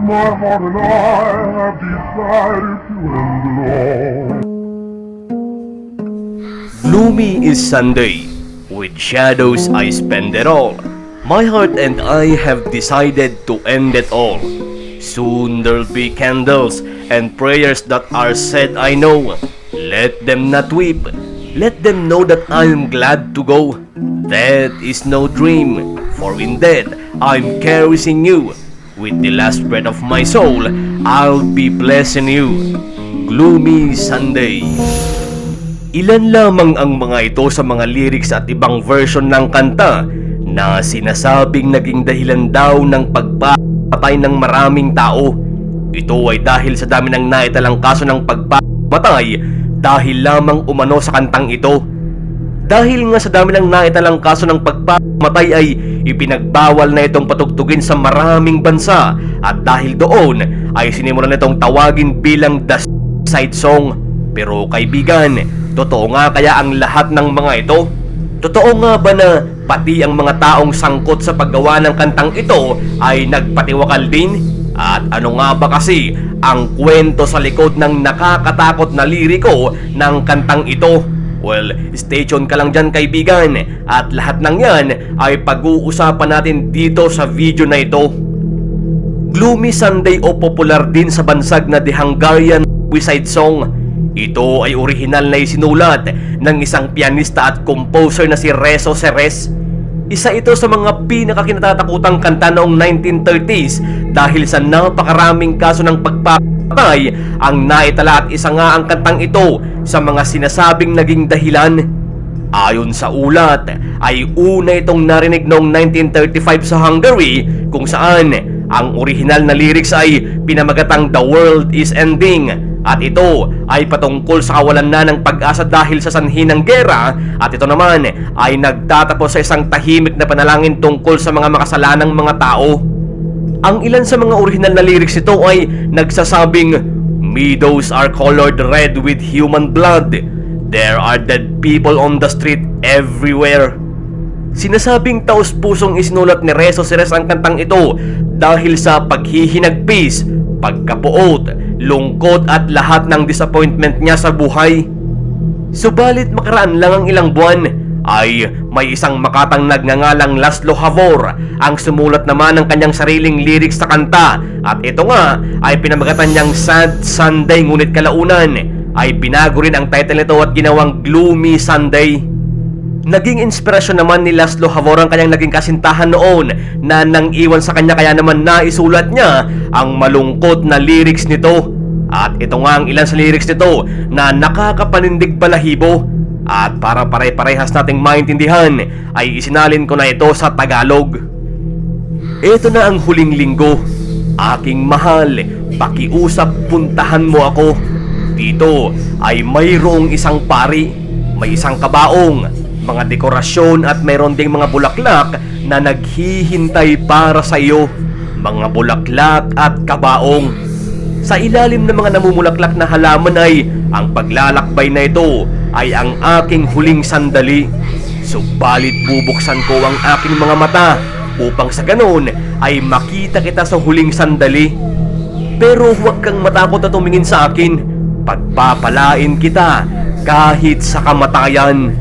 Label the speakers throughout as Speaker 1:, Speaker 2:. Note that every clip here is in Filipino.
Speaker 1: My heart and I have decided to end it all.
Speaker 2: Gloomy is Sunday. With shadows I spend it all. My heart and I have decided to end it all. Soon there'll be candles and prayers that are said I know. Let them not weep. Let them know that I'm glad to go. That is no dream, for in death I'm caressing you. With the last breath of my soul, I'll be blessing you. Gloomy Sunday. Ilan lamang ang mga ito sa mga lyrics at ibang version ng kanta na sinasabing naging dahilan daw ng pagpapatay ng maraming tao. Ito ay dahil sa dami ng naitalang kaso ng pagpapatay dahil lamang umano sa kantang ito. Dahil nga sa dami ng naitalang kaso ng pagpapamatay ay ipinagbawal na itong patugtugin sa maraming bansa at dahil doon ay sinimulan itong tawagin bilang the side song. Pero kaibigan, totoo nga kaya ang lahat ng mga ito? Totoo nga ba na pati ang mga taong sangkot sa paggawa ng kantang ito ay nagpatiwakal din? At ano nga ba kasi ang kwento sa likod ng nakakatakot na liriko ng kantang ito? Well, stay tuned ka lang dyan kaibigan at lahat ng yan ay pag-uusapan natin dito sa video na ito. Gloomy Sunday o popular din sa bansag na The Hungarian Suicide Song. Ito ay orihinal na isinulat ng isang pianista at composer na si Rezo Ceres. Isa ito sa mga pinakakinatatakutang kanta noong 1930s dahil sa napakaraming kaso ng pagpapatay ang naitala at isa nga ang kantang ito sa mga sinasabing naging dahilan. Ayon sa ulat, ay una itong narinig noong 1935 sa Hungary kung saan ang orihinal na lyrics ay pinamagatang The World is Ending. At ito ay patungkol sa kawalan na ng pag-asa dahil sa sanhi ng gera. At ito naman ay nagtatapos sa isang tahimik na panalangin tungkol sa mga makasalanang mga tao. Ang ilan sa mga orihinal na lyrics nito ay nagsasabing Meadows are colored red with human blood. There are dead people on the street everywhere. Sinasabing taos pusong isinulat ni Rezo Ceres ang kantang ito dahil sa paghihinagpis, pagkapuot, lungkot at lahat ng disappointment niya sa buhay. Subalit makaraan lang ang ilang buwan ay may isang makatang nagngangalang Laszlo Havor ang sumulat naman ng kanyang sariling lyrics sa kanta at ito nga ay pinamagatan niyang Sad Sunday ngunit kalaunan ay binago rin ang title nito at ginawang Gloomy Sunday. Naging inspirasyon naman ni Laszlo Havor ang kanyang naging kasintahan noon na nang iwan sa kanya kaya naman naisulat niya ang malungkot na lyrics nito. At ito nga ang ilan sa lyrics nito na nakakapanindig balahibo. At para pare-parehas nating maintindihan ay isinalin ko na ito sa Tagalog. Ito na ang huling linggo. Aking mahal, pakiusap puntahan mo ako. Dito ay mayroong isang pari, may isang kabaong, mga dekorasyon at mayroon ding mga bulaklak na naghihintay para sa iyo. Mga bulaklak at kabaong. Sa ilalim ng mga namumulaklak na halaman ay ang paglalakbay na ito ay ang aking huling sandali. Subalit bubuksan ko ang aking mga mata upang sa ganoon ay makita kita sa huling sandali. Pero huwag kang matakot na tumingin sa akin. Pagpapalain kita kahit sa kamatayan.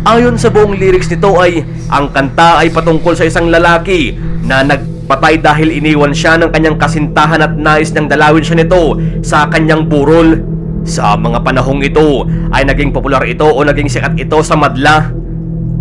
Speaker 2: Ayon sa buong lyrics nito ay ang kanta ay patungkol sa isang lalaki na nagpatay dahil iniwan siya ng kanyang kasintahan at nais niyang dalawin siya nito sa kanyang burol. Sa mga panahong ito ay naging popular ito o naging sikat ito sa madla.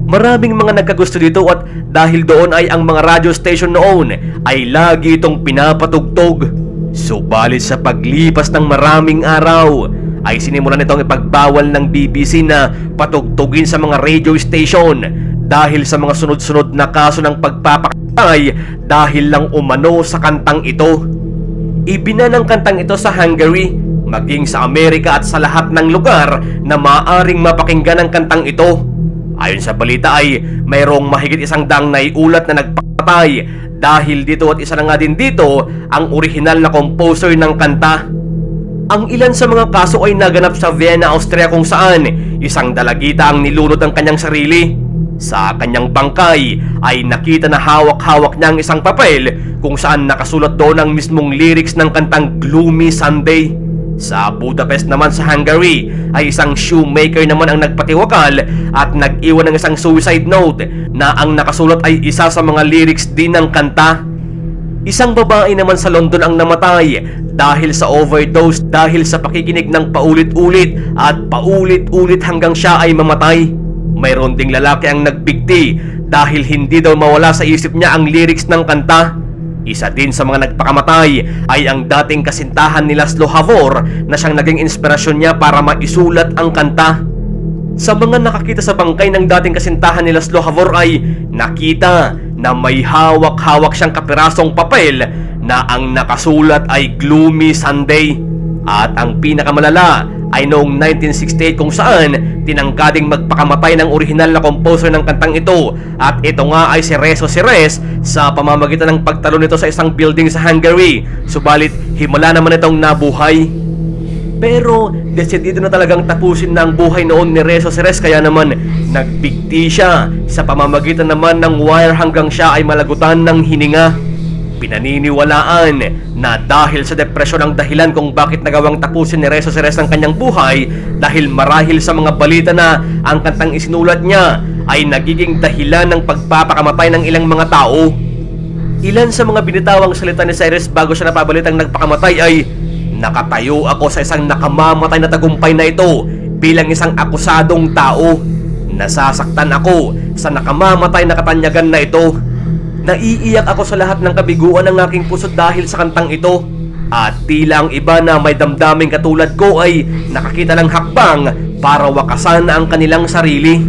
Speaker 2: Maraming mga nagkagusto dito at dahil doon ay ang mga radio station noon ay lagi itong pinapatugtog. Subalit sa paglipas ng maraming araw ay sinimulan nitong ipagbawal ng BBC na patugtugin sa mga radio station dahil sa mga sunod-sunod na kaso ng pagpapakatay dahil lang umano sa kantang ito. Ibina ng kantang ito sa Hungary, maging sa Amerika at sa lahat ng lugar na maaring mapakinggan ang kantang ito. Ayon sa balita ay mayroong mahigit isang daang naiulat na nagpatay dahil dito at isa na nga din dito ang orihinal na composer ng kanta. Ang ilan sa mga kaso ay naganap sa Vienna, Austria kung saan isang dalagita ang nilunod ang kanyang sarili. Sa kanyang bangkay ay nakita na hawak-hawak niya ang isang papel kung saan nakasulat doon ang mismong lyrics ng kantang Gloomy Sunday. Sa Budapest naman sa Hungary ay isang shoemaker naman ang nagpatiwakal at nag-iwan ng isang suicide note na ang nakasulat ay isa sa mga lyrics din ng kanta. Isang babae naman sa London ang namatay dahil sa overdose dahil sa pakikinig ng paulit-ulit at paulit-ulit hanggang siya ay mamatay. Mayroon ding lalaki ang nagbigti dahil hindi daw mawala sa isip niya ang lyrics ng kanta. Isa din sa mga nagpakamatay ay ang dating kasintahan ni Laszlo Havor na siyang naging inspirasyon niya para maisulat ang kanta. Sa mga nakakita sa bangkay ng dating kasintahan ni Laszlo Havor ay nakita na may hawak-hawak siyang kapirasong papel na ang nakasulat ay Gloomy Sunday. At ang pinakamalala ay noong 1968 kung saan tinangkading magpakamatay ng orihinal na composer ng kantang ito at ito nga ay si Rezo Sires sa pamamagitan ng pagtalo nito sa isang building sa Hungary. Subalit himala naman itong nabuhay. Pero desidido na talagang tapusin na buhay noon ni Rezo Ceres kaya naman nagbigti siya sa pamamagitan naman ng wire hanggang siya ay malagutan ng hininga. Pinaniniwalaan na dahil sa depresyon ang dahilan kung bakit nagawang tapusin ni Rezo Ceres ang kanyang buhay dahil marahil sa mga balita na ang kantang isinulat niya ay nagiging dahilan ng pagpapakamatay ng ilang mga tao. Ilan sa mga binitawang salita ni Cyrus bago siya napabalitang nagpakamatay ay Nakatayo ako sa isang nakamamatay na tagumpay na ito bilang isang akusadong tao. Nasasaktan ako sa nakamamatay na katanyagan na ito. Naiiyak ako sa lahat ng kabiguan ng aking puso dahil sa kantang ito. At tila ang iba na may damdaming katulad ko ay nakakita ng hakbang para wakasan ang kanilang sarili.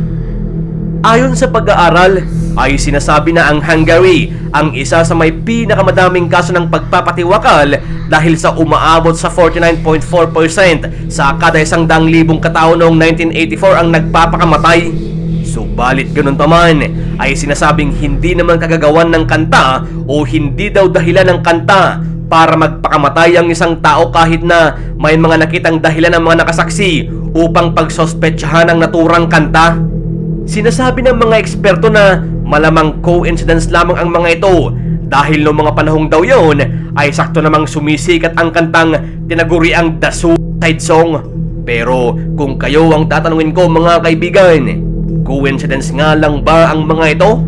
Speaker 2: Ayon sa pag-aaral, ay sinasabi na ang Hungary ang isa sa may pinakamadaming kaso ng pagpapatiwakal dahil sa umaabot sa 49.4% sa kada isang daang libong katao noong 1984 ang nagpapakamatay. Subalit ganun pa man, ay sinasabing hindi naman kagagawan ng kanta o hindi daw dahilan ng kanta para magpakamatay ang isang tao kahit na may mga nakitang dahilan ng mga nakasaksi upang pagsospetsahan ang naturang kanta. Sinasabi ng mga eksperto na malamang coincidence lamang ang mga ito dahil noong mga panahong daw yon ay sakto namang sumisikat ang kantang tinaguri ang The Suicide Song. Pero kung kayo ang tatanungin ko mga kaibigan, coincidence nga lang ba ang mga ito?